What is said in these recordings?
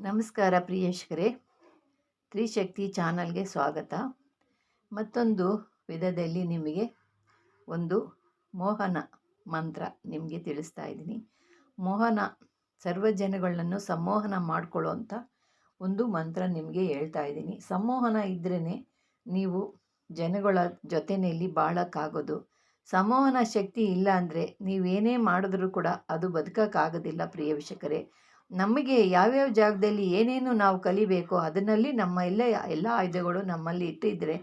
ನಮಸ್ಕಾರ ಪ್ರಿಯೇಶ್ಕರೇ ತ್ರಿಶಕ್ತಿ ಚಾನಲ್ಗೆ ಸ್ವಾಗತ. ಮತ್ತೊಂದು ವಿಧದಲ್ಲಿ ನಿಮಗೆ ಒಂದು ಮೋಹನ ಮಂತ್ರ ನಿಮಗೆ ತಿಳಿಸ್ತಾ ಇದ್ದೀನಿ. ಮೋಹನ ಸರ್ವ ಜನಗಳನ್ನು ಸಂಮೋಹನ ಮಾಡಿಕೊಳ್ಳುವಂಥ ಒಂದು ಮಂತ್ರ ನಿಮಗೆ ಹೇಳ್ತಾ ಇದ್ದೀನಿ. ಸಂಮೋಹನ ಇದ್ರೇ ನೀವು ಜನಗಳ ಜೊತೆಯಲ್ಲಿ ಬಾಳೋಕ್ಕಾಗೋದು. ಸಮೋಹನ ಶಕ್ತಿ ಇಲ್ಲ ಅಂದರೆ ನೀವೇನೇ ಮಾಡಿದ್ರೂ ಕೂಡ ಅದು ಬದುಕೋಕ್ಕಾಗೋದಿಲ್ಲ ಪ್ರಿಯ ವೀಕ್ಷಕರೇ ನಮಗೆ ಯಾವ್ಯಾವ ಜಾಗದಲ್ಲಿ ಏನೇನು ನಾವು ಕಲಿಬೇಕು ಅದನ್ನಲ್ಲಿ ನಮ್ಮ ಎಲ್ಲ ಎಲ್ಲ ಆಯುಧಗಳು ನಮ್ಮಲ್ಲಿ ಇಟ್ಟಿದ್ದರೆ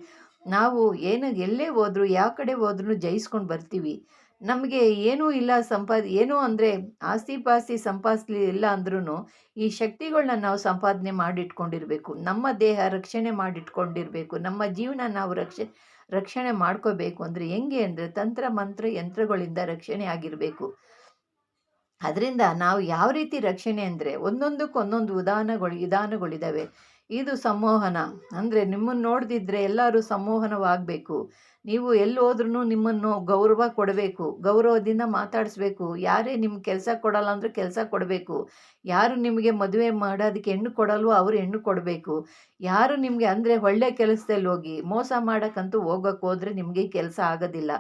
ನಾವು ಏನು ಎಲ್ಲೇ ಹೋದರೂ, ಯಾವ ಕಡೆ ಹೋದ್ರೂ ಜಯಿಸ್ಕೊಂಡು ಬರ್ತೀವಿ. ನಮಗೆ ಏನೂ ಇಲ್ಲ ಸಂಪಾದ ಏನು ಅಂದರೆ ಆಸ್ತಿ ಪಾಸ್ತಿ ಸಂಪಾದಿಸ್ಲಿ, ಇಲ್ಲ ಅಂದ್ರೂ ಈ ಶಕ್ತಿಗಳನ್ನ ನಾವು ಸಂಪಾದನೆ ಮಾಡಿಟ್ಕೊಂಡಿರಬೇಕು. ನಮ್ಮ ದೇಹ ರಕ್ಷಣೆ ಮಾಡಿಟ್ಕೊಂಡಿರಬೇಕು. ನಮ್ಮ ಜೀವನ ನಾವು ರಕ್ಷ, ರಕ್ಷಣೆ ಮಾಡ್ಕೋಬೇಕು ಅಂದರೆ ಹೆಂಗೆ ಅಂದರೆ ತಂತ್ರ, ಮಂತ್ರ, ಯಂತ್ರಗಳಿಂದ ರಕ್ಷಣೆ ಆಗಿರಬೇಕು. ಅದರಿಂದ ನಾವು ಯಾವ ರೀತಿ ರಕ್ಷಣೆ ಅಂದರೆ ಒಂದೊಂದಕ್ಕೆ ಒಂದೊಂದು ವಿಧಾನಗಳು ವಿಧಾನಗಳಿದ್ದಾವೆ ಇದು ಸಂಮೋಹನ. ಅಂದರೆ ನಿಮ್ಮನ್ನು ನೋಡ್ದಿದ್ರೆ ಎಲ್ಲರೂ ಸಂಮೋಹನವಾಗಬೇಕು. ನೀವು ಎಲ್ಲಿ ಹೋದ್ರೂ ನಿಮ್ಮನ್ನು ಗೌರವ ಕೊಡಬೇಕು. ಗೌರವದಿಂದ ಮಾತಾಡಿಸ್ಬೇಕು. ಯಾರೇ ನಿಮ್ಮ ಕೆಲಸ ಕೊಡಲ್ಲ ಅಂದರೆ ಕೆಲಸ ಕೊಡಬೇಕು. ಯಾರು ನಿಮಗೆ ಮದುವೆ ಮಾಡೋದಕ್ಕೆ ಹೆಣ್ಣು ಕೊಡಲ್ವೋ ಅವರು ಹೆಣ್ಣು ಕೊಡಬೇಕು. ಯಾರು ನಿಮಗೆ ಅಂದರೆ ಒಳ್ಳೆ ಕೆಲಸದಲ್ಲಿ ಹೋಗಿ ಮೋಸ ಮಾಡೋಕ್ಕಂತೂ ಹೋಗೋಕ್ಕೆ ಹೋದರೆ ನಿಮಗೆ ಕೆಲಸ ಆಗೋದಿಲ್ಲ.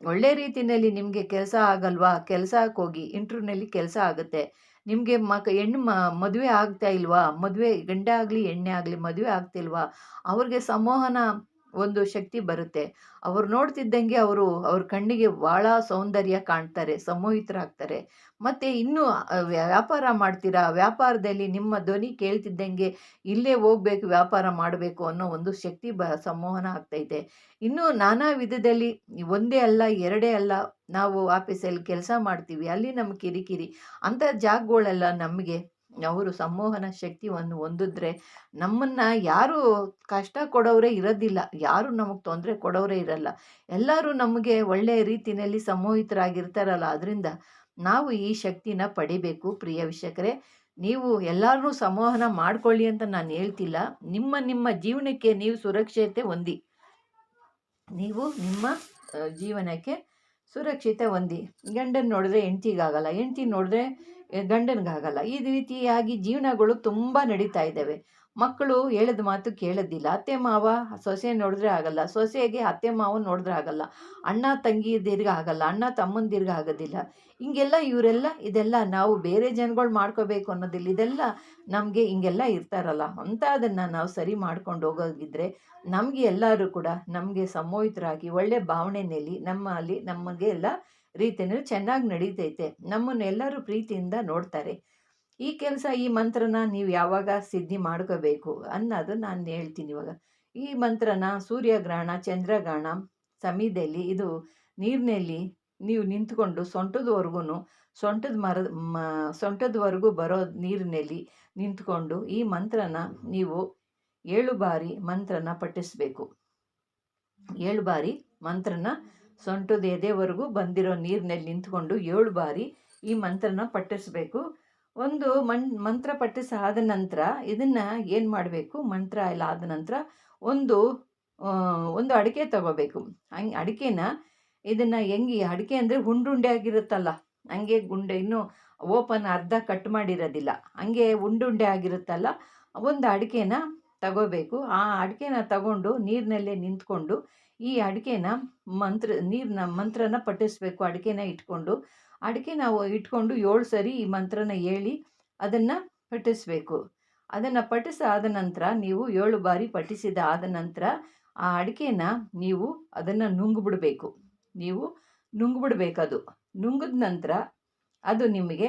ಒಳ್ಳೆ ರೀತಿಯಲ್ಲಿ ನಿಮಗೆ ಕೆಲಸ ಆಗಲ್ವಾ? ಕೆಲಸಕ್ಕೆ ಹೋಗಿ ಇಂಟರ್ವ್ಯೂನಲ್ಲಿ ಕೆಲಸ ಆಗುತ್ತೆ. ನಿಮಗೆ ಮಕ್, ಹೆಣ್ಣು ಮ, ಮದುವೆ ಆಗ್ತಾ ಇಲ್ವಾ? ಮದುವೆ ಗಂಡ ಆಗಲಿ ಎಣ್ಣೆ ಆಗಲಿ ಮದುವೆ ಆಗ್ತಿಲ್ವಾ? ಅವ್ರಿಗೆ ಸಂಮೋಹನ ಒಂದು ಶಕ್ತಿ ಬರುತ್ತೆ. ಅವ್ರು ನೋಡ್ತಿದ್ದಂಗೆ ಅವರು ಅವ್ರ ಕಣ್ಣಿಗೆ ಭಾಳ ಸೌಂದರ್ಯ ಕಾಣ್ತಾರೆ, ಸಂಮೋಹಿತರಾಗ್ತಾರೆ. ಮತ್ತು ಇನ್ನೂ ವ್ಯಾಪಾರ ಮಾಡ್ತೀರಾ? ವ್ಯಾಪಾರದಲ್ಲಿ ನಿಮ್ಮ ಧ್ವನಿ ಕೇಳ್ತಿದ್ದಂಗೆ ಇಲ್ಲೇ ಹೋಗ್ಬೇಕು, ವ್ಯಾಪಾರ ಮಾಡಬೇಕು ಅನ್ನೋ ಒಂದು ಶಕ್ತಿ ಬ ಸಂಮೋಹನ ಆಗ್ತೈತೆ. ಇನ್ನು ನಾನಾ ವಿಧದಲ್ಲಿ ಒಂದೇ ಅಲ್ಲ, ಎರಡೇ ಅಲ್ಲ, ನಾವು ಆಫೀಸಲ್ಲಿ ಕೆಲಸ ಮಾಡ್ತೀವಿ, ಅಲ್ಲಿ ನಮ್ಮ ಕಿರಿಕಿರಿ, ಅಂಥ ಜಾಗಗಳೆಲ್ಲ ನಮಗೆ ಅವರು ಸಂಮೋಹನ ಶಕ್ತಿಯನ್ನು ಹೊಂದಿದ್ರೆ ನಮ್ಮನ್ನು ಯಾರು ಕಷ್ಟ ಕೊಡೋರೇ ಇರೋದಿಲ್ಲ. ಯಾರು ನಮಗೆ ತೊಂದರೆ ಕೊಡೋರೇ ಇರಲ್ಲ. ಎಲ್ಲರೂ ನಮಗೆ ಒಳ್ಳೆಯ ರೀತಿಯಲ್ಲಿ ಸಮೋಹಿತರಾಗಿರ್ತಾರಲ್ಲ. ಅದರಿಂದ ನಾವು ಈ ಶಕ್ತಿನ ಪಡಿಬೇಕು. ಪ್ರಿಯ ವೀಕ್ಷಕರೇ, ನೀವು ಎಲ್ಲರೂ ಸಂವಹನ ಮಾಡ್ಕೊಳ್ಳಿ ಅಂತ ನಾನು ಹೇಳ್ತಿಲ್ಲ. ನಿಮ್ಮ ನಿಮ್ಮ ಜೀವನಕ್ಕೆ ನೀವು ಸುರಕ್ಷತೆ ಹೊಂದಿ. ನೀವು ನಿಮ್ಮ ಜೀವನಕ್ಕೆ ಸುರಕ್ಷತೆ ಹೊಂದಿ. ಗಂಡನ ನೋಡಿದ್ರೆ ಹೆಂಡ್ತಿಗಾಗಲ್ಲ ಹೆಂಡ್ತಿ ನೋಡಿದ್ರೆ ಗಂಡನಿಗಾಗಲ್ಲ. ಈ ರೀತಿಯಾಗಿ ಜೀವನಗಳು ತುಂಬ ನಡೀತಾ ಇದ್ದಾವೆ. ಮಕ್ಕಳು ಹೇಳಿದ ಮಾತು ಕೇಳೋದಿಲ್ಲ. ಅತ್ತೆ, ಮಾವ ಸೊಸೆ ನೋಡಿದ್ರೆ ಆಗಲ್ಲ. ಸೊಸೆಗೆ ಅತ್ತೆ, ಮಾವ ನೋಡಿದ್ರೆ ಆಗಲ್ಲ. ಅಣ್ಣ, ತಂಗಿ ದೀರ್ಘ ಆಗಲ್ಲ. ಅಣ್ಣ, ತಮ್ಮಂದಿರ್ಗೆ ಆಗೋದಿಲ್ಲ. ಹಿಂಗೆಲ್ಲ ಇವರೆಲ್ಲ ಇದೆಲ್ಲ ನಾವು ಬೇರೆ ಜನಗಳು ಮಾಡ್ಕೋಬೇಕು ಅನ್ನೋದಿಲ್ಲ. ಇದೆಲ್ಲ ನಮಗೆ ಹಿಂಗೆಲ್ಲ ಇರ್ತಾರಲ್ಲ ಅಂತ ಅದನ್ನು ನಾವು ಸರಿ ಮಾಡ್ಕೊಂಡು ಹೋಗೋಗಿದ್ರೆ ನಮಗೆ ಎಲ್ಲರೂ ಕೂಡ ನಮಗೆ ಸಮೋಹಿತರಾಗಿ ಒಳ್ಳೆ ಭಾವನೆಯಲ್ಲಿ ನಮ್ಮಲ್ಲಿ ನಮಗೆ ಎಲ್ಲ ರೀತಿಯಲ್ಲಿ ಚೆನ್ನಾಗಿ ನಡೀತೈತೆ. ನಮ್ಮನ್ನೆಲ್ಲರೂ ಪ್ರೀತಿಯಿಂದ ನೋಡ್ತಾರೆ. ಈ ಕೆಲಸ, ಈ ಮಂತ್ರನ ನೀವು ಯಾವಾಗ ಸಿದ್ಧಿ ಮಾಡ್ಕೋಬೇಕು ಅನ್ನೋದು ನಾನು ಹೇಳ್ತೀನಿ ಇವಾಗ. ಈ ಮಂತ್ರನ ಸೂರ್ಯಗ್ರಹಣ, ಚಂದ್ರಗ್ರಹಣ ಸಮಯದಲ್ಲಿ ಇದು ನೀರಿನಲ್ಲಿ ನೀವು ನಿಂತ್ಕೊಂಡು ಸೊಂಟದವರೆಗೂ ಸೊಂಟದ ಮರದ ಮ, ಸೊಂಟದವರೆಗೂ ಬರೋ ನೀರಿನಲ್ಲಿ ನಿಂತ್ಕೊಂಡು ಈ ಮಂತ್ರನ ನೀವು ಏಳು ಬಾರಿ ಮಂತ್ರನ ಪಠಿಸ್ಬೇಕು. ಏಳು ಬಾರಿ ಮಂತ್ರನ ಸೊಂಟದ ಎದೆವರೆಗೂ ಬಂದಿರೋ ನೀರಿನಲ್ಲಿ ನಿಂತ್ಕೊಂಡು ಏಳು ಬಾರಿ ಈ ಮಂತ್ರನ ಪಠಿಸಬೇಕು. ಒಂದು ಮಣ್ ಮಂತ್ರ ಪಠಿಸಾದ ನಂತರ ಇದನ್ನು ಏನು ಮಾಡಬೇಕು? ಮಂತ್ರ ಎಲ್ಲ ಆದ ನಂತರ ಒಂದು ಒಂದು ಅಡಿಕೆ ತಗೋಬೇಕು. ಹಂಗೆ ಅಡಿಕೆನ ಇದನ್ನು ಹೆಂಗೆ, ಅಡಿಕೆ ಅಂದರೆ ಹುಂಡುಂಡೆ ಆಗಿರುತ್ತಲ್ಲ, ಹಂಗೆ ಗುಂಡೆ ಇನ್ನೂ ಓಪನ್ ಅರ್ಧ ಕಟ್ ಮಾಡಿರೋದಿಲ್ಲ, ಹಂಗೆ ಉಂಡುಂಡೆ ಆಗಿರುತ್ತಲ್ಲ, ಒಂದು ಅಡಿಕೆನ ತಗೋಬೇಕು. ಆ ಅಡಿಕೆನ ತಗೊಂಡು ನೀರಿನಲ್ಲೇ ನಿಂತ್ಕೊಂಡು ಈ ಅಡಿಕೆನ ಮಂತ್ರ ನೀರನ್ನ ಮಂತ್ರನ ಪಠಿಸ್ಬೇಕು. ಅಡಿಕೆನ ಇಟ್ಕೊಂಡು ಅಡಿಕೆ ನಾವು ಇಟ್ಕೊಂಡು ಏಳು ಸರಿ ಈ ಮಂತ್ರನ ಹೇಳಿ ಅದನ್ನು ಪಠಿಸ್ಬೇಕು. ಅದನ್ನು ಪಠಿಸಾದ ನಂತರ ನೀವು ಏಳು ಬಾರಿ ಪಠಿಸಿದ ಆದ ನಂತರ ಆ ಅಡಿಕೆನ ನೀವು ಅದನ್ನು ನುಂಗ್ಬಿಡ್ಬೇಕು. ನೀವು ನುಂಗ್ಬಿಡ್ಬೇಕದು. ನುಂಗಿದ ನಂತರ ಅದು ನಿಮಗೆ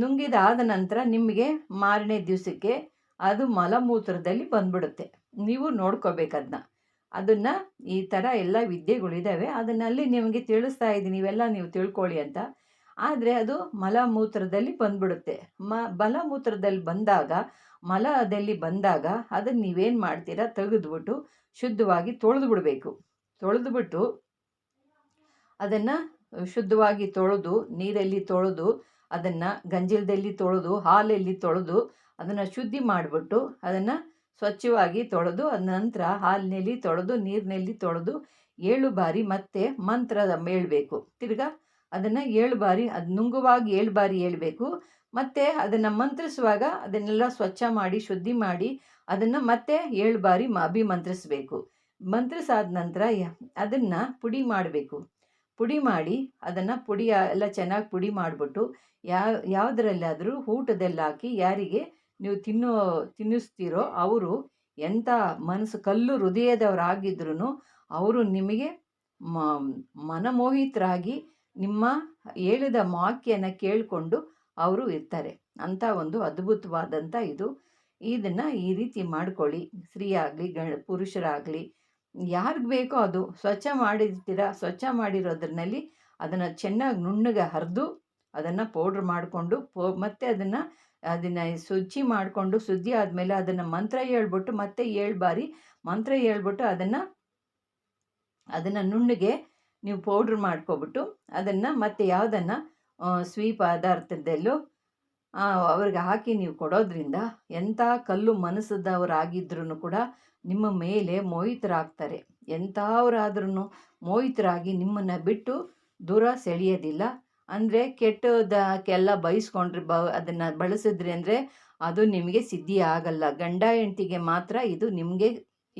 ನುಂಗಿದಾದ ನಂತರ ನಿಮಗೆ ಮಾರನೇ ದಿವಸಕ್ಕೆ ಅದು ಮಲಮೂತ್ರದಲ್ಲಿ ಬಂದ್ಬಿಡುತ್ತೆ. ನೀವು ನೋಡ್ಕೋಬೇಕು ಅದನ್ನ ಅದನ್ನು ಈ ಥರ ಎಲ್ಲ ವಿದ್ಯೆಗಳಿದ್ದಾವೆ ಅದನ್ನಲ್ಲಿ ನಿಮಗೆ ತಿಳಿಸ್ತಾ ಇದ್ದೀನಿ. ಇವೆಲ್ಲ ನೀವು ತಿಳ್ಕೊಳ್ಳಿ ಅಂತ. ಆದರೆ ಅದು ಮಲಮೂತ್ರದಲ್ಲಿ ಬಂದ್ಬಿಡುತ್ತೆ. ಮ, ಮಲಮೂತ್ರದಲ್ಲಿ ಬಂದಾಗ, ಮಲದಲ್ಲಿ ಬಂದಾಗ ಅದನ್ನು ನೀವೇನು ಮಾಡ್ತೀರಾ? ತೆಗೆದ್ಬಿಟ್ಟು ಶುದ್ಧವಾಗಿ ತೊಳೆದು ಬಿಡಬೇಕು ತೊಳೆದ್ಬಿಟ್ಟು ಅದನ್ನು ಶುದ್ಧವಾಗಿ ತೊಳೆದು, ನೀರಲ್ಲಿ ತೊಳೆದು ಅದನ್ನು ಗಂಜಲದಲ್ಲಿ ತೊಳೆದು, ಹಾಲಲ್ಲಿ ತೊಳೆದು ಅದನ್ನು ಶುದ್ಧಿ ಮಾಡಿಬಿಟ್ಟು ಅದನ್ನು ಸ್ವಚ್ಛವಾಗಿ ತೊಳೆದು ನಂತರ ಹಾಲಿನಲ್ಲಿ ತೊಳೆದು, ನೀರಿನಲ್ಲಿ ತೊಳೆದು ಏಳು ಬಾರಿ ಮತ್ತೆ ಮಂತ್ರ ಹೇಳಬೇಕು ತಿರ್ಗಾ ಅದನ್ನು ಏಳು ಬಾರಿ, ಅದು ನುಂಗುವಾಗಿ ಏಳು ಬಾರಿ ಹೇಳಬೇಕು ಮತ್ತು ಅದನ್ನು ಮಂತ್ರಿಸುವಾಗ ಅದನ್ನೆಲ್ಲ ಸ್ವಚ್ಛ ಮಾಡಿ, ಶುದ್ಧಿ ಮಾಡಿ ಅದನ್ನು ಮತ್ತೆ ಏಳು ಬಾರಿ ಅಭಿಮಂತ್ರಿಸಬೇಕು. ಮಂತ್ರಿಸಾದ ನಂತರ ಅದನ್ನು ಪುಡಿ ಮಾಡಬೇಕು. ಪುಡಿ ಮಾಡಿ ಅದನ್ನು ಪುಡಿ ಎಲ್ಲ ಚೆನ್ನಾಗಿ ಪುಡಿ ಮಾಡಿಬಿಟ್ಟು ಯಾವ ಯಾವುದ್ರಲ್ಲಾದರೂ ಊಟದಲ್ಲಿ ಹಾಕಿ ಯಾರಿಗೆ ನೀವು ತಿನ್ನೋ, ತಿನ್ನಿಸ್ತೀರೋ ಅವರು ಎಂಥ ಮನಸ್ಸು ಕಲ್ಲು ಹೃದಯದವರಾಗಿದ್ರೂ ಅವರು ನಿಮಗೆ ಮ, ಮನಮೋಹಿತರಾಗಿ ನಿಮ್ಮ ಹೇಳಿದ ವಾಕ್ಯನ ಕೇಳಿಕೊಂಡು ಅವರು ಇರ್ತಾರೆ. ಅಂಥ ಒಂದು ಅದ್ಭುತವಾದಂಥ ಇದು. ಇದನ್ನು ಈ ರೀತಿ ಮಾಡ್ಕೊಳ್ಳಿ. ಸ್ತ್ರೀಯಾಗಲಿ ಗಂಡ, ಪುರುಷರಾಗಲಿ ಯಾರಿಗೆ ಬೇಕೋ ಅದು ಸ್ವಚ್ಛ ಮಾಡಿರ್ತೀರ, ಸ್ವಚ್ಛ ಮಾಡಿರೋದ್ರಲ್ಲಿ ಅದನ್ನು ಚೆನ್ನಾಗಿ ನುಣ್ಣಗೆ ಹರಿದು ಅದನ್ನು ಪೌಡ್ರ್ ಮಾಡಿಕೊಂಡು ಪೋ, ಮತ್ತೆ ಅದನ್ನು ಅದನ್ನು ಶುಚಿ ಮಾಡಿಕೊಂಡು ಶುದ್ಧಿ ಆದಮೇಲೆ ಅದನ್ನು ಮಂತ್ರ ಹೇಳ್ಬಿಟ್ಟು ಮತ್ತೆ ಏಳು ಬಾರಿ ಮಂತ್ರ ಹೇಳ್ಬಿಟ್ಟು ಅದನ್ನು ಅದನ್ನು ನುಣ್ಣಗೆ ನೀವು ಪೌಡ್ರ್ ಮಾಡ್ಕೊಬಿಟ್ಟು ಅದನ್ನು ಮತ್ತೆ ಯಾವುದನ್ನು ಸ್ವೀಪ್ ಪದಾರ್ಥದಲ್ಲೂ ಅವ್ರಿಗೆ ಹಾಕಿ ನೀವು ಕೊಡೋದ್ರಿಂದ ಎಂಥ ಕಲ್ಲು ಮನಸ್ಸದವರಾಗಿದ್ರೂ ಕೂಡ ನಿಮ್ಮ ಮೇಲೆ ಮೋಹಿತರಾಗ್ತಾರೆ. ಎಂಥವರಾದ್ರೂ ಮೋಹಿತರಾಗಿ ನಿಮ್ಮನ್ನು ಬಿಟ್ಟು ದೂರ ಸೆಳೆಯೋದಿಲ್ಲ. ಅಂದರೆ ಕೆಟ್ಟದಕ್ಕೆಲ್ಲ ಬಯಸ್ಕೊಂಡ್ರೆ ಬ, ಅದನ್ನು ಬಳಸಿದ್ರಿ ಅಂದರೆ ಅದು ನಿಮಗೆ ಸಿದ್ಧಿ ಆಗಲ್ಲ ಗಂಡ ಹೆಂಡತಿಗೆ ಮಾತ್ರ ಇದು ನಿಮಗೆ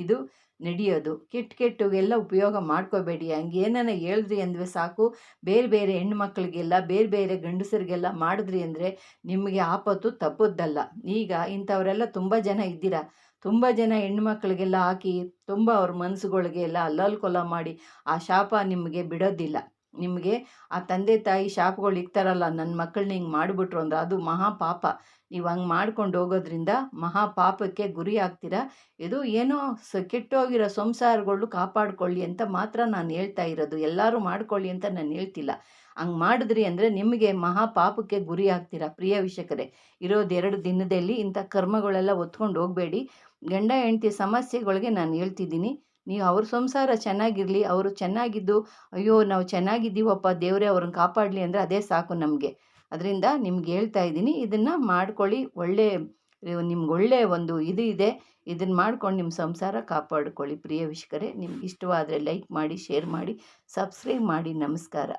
ಇದು ನಡೆಯೋದು. ಕೆಟ್ಟ ಕೆಟ್ಟಗೆಲ್ಲ ಉಪಯೋಗ ಮಾಡ್ಕೋಬೇಡಿ. ಹಂಗೆ ಏನಾನ ಹೇಳಿದ್ರಿ ಅಂದರೆ ಸಾಕು. ಬೇರೆ ಬೇರೆ ಹೆಣ್ಮಕ್ಳಿಗೆಲ್ಲ, ಬೇರೆ ಬೇರೆ ಗಂಡಸರಿಗೆಲ್ಲ ಮಾಡಿದ್ರಿ ಅಂದರೆ ನಿಮಗೆ ಆಪತ್ತು ತಪ್ಪದ್ದಲ್ಲ. ಈಗ ಇಂಥವರೆಲ್ಲ ತುಂಬ ಜನ ಇದ್ದೀರಾ? ತುಂಬ ಜನ ಹೆಣ್ಮಕ್ಳಿಗೆಲ್ಲ ಹಾಕಿ ತುಂಬ ಅವ್ರ ಮನಸ್ಸುಗಳಿಗೆಲ್ಲ ಅಲ್ಲಲ್ ಕೊಲ ಮಾಡಿ ಆ ಶಾಪ ನಿಮಗೆ ಬಿಡೋದಿಲ್ಲ. ನಿಮಗೆ ಆ ತಂದೆ ತಾಯಿ ಶಾಪಗಳು ಇಕ್ತಾರಲ್ಲ ನನ್ನ ಮಕ್ಕಳನ್ನ ಹಿಂಗೆ ಮಾಡಿಬಿಟ್ರು ಅಂದ್ರೆ ಅದು ಮಹಾಪಾಪ. ನೀವು ಹಂಗೆ ಮಾಡ್ಕೊಂಡು ಹೋಗೋದ್ರಿಂದ ಮಹಾಪಾಪಕ್ಕೆ ಗುರಿ ಆಗ್ತೀರಾ? ಇದು ಏನೋ ಸ ಕೆಟ್ಟೋಗಿರೋ ಸಂಸಾರಗಳು ಕಾಪಾಡ್ಕೊಳ್ಳಿ ಅಂತ ಮಾತ್ರ ನಾನು ಹೇಳ್ತಾ ಇರೋದು. ಎಲ್ಲರೂ ಮಾಡ್ಕೊಳ್ಳಿ ಅಂತ ನಾನು ಹೇಳ್ತಿಲ್ಲ. ಹಂಗೆ ಮಾಡಿದ್ರಿ ಅಂದರೆ ನಿಮಗೆ ಮಹಾಪಾಪಕ್ಕೆ ಗುರಿ ಆಗ್ತೀರಾ? ಪ್ರಿಯ ವೀಕ್ಷಕರೇ, ಇರೋದು ಎರಡು ದಿನದಲ್ಲಿ ಇಂಥ ಕರ್ಮಗಳೆಲ್ಲ ಒತ್ಕೊಂಡು ಹೋಗಬೇಡಿ. ಗಂಡ, ಹೆಂಡತಿ ಸಮಸ್ಯೆಗಳಿಗೆ ನಾನು ಹೇಳ್ತಿದ್ದೀನಿ. ನೀವು ಅವ್ರ ಸಂಸಾರ ಚೆನ್ನಾಗಿರಲಿ, ಅವರು ಚೆನ್ನಾಗಿದ್ದು, ಅಯ್ಯೋ ನಾವು ಚೆನ್ನಾಗಿದ್ದೀವಪ್ಪ, ದೇವರೇ ಅವ್ರನ್ನ ಕಾಪಾಡಲಿ ಅಂದರೆ ಅದೇ ಸಾಕು ನಮಗೆ. ಅದರಿಂದ ನಿಮ್ಗೆ ಹೇಳ್ತಾ ಇದ್ದೀನಿ, ಇದನ್ನು ಮಾಡ್ಕೊಳ್ಳಿ, ಒಳ್ಳೆ ನಿಮ್ಗೆ ಒಳ್ಳೆಯ ಒಂದು ಇದು ಇದೆ ಇದನ್ನು ಮಾಡ್ಕೊಂಡು ನಿಮ್ಮ ಸಂಸಾರ ಕಾಪಾಡ್ಕೊಳ್ಳಿ. ಪ್ರಿಯ ವೀಕ್ಷಕರೇ, ನಿಮ್ಗೆ ಇಷ್ಟವಾದರೆ ಲೈಕ್ ಮಾಡಿ, ಶೇರ್ ಮಾಡಿ, ಸಬ್ಸ್ಕ್ರೈಬ್ ಮಾಡಿ, ನಮಸ್ಕಾರ.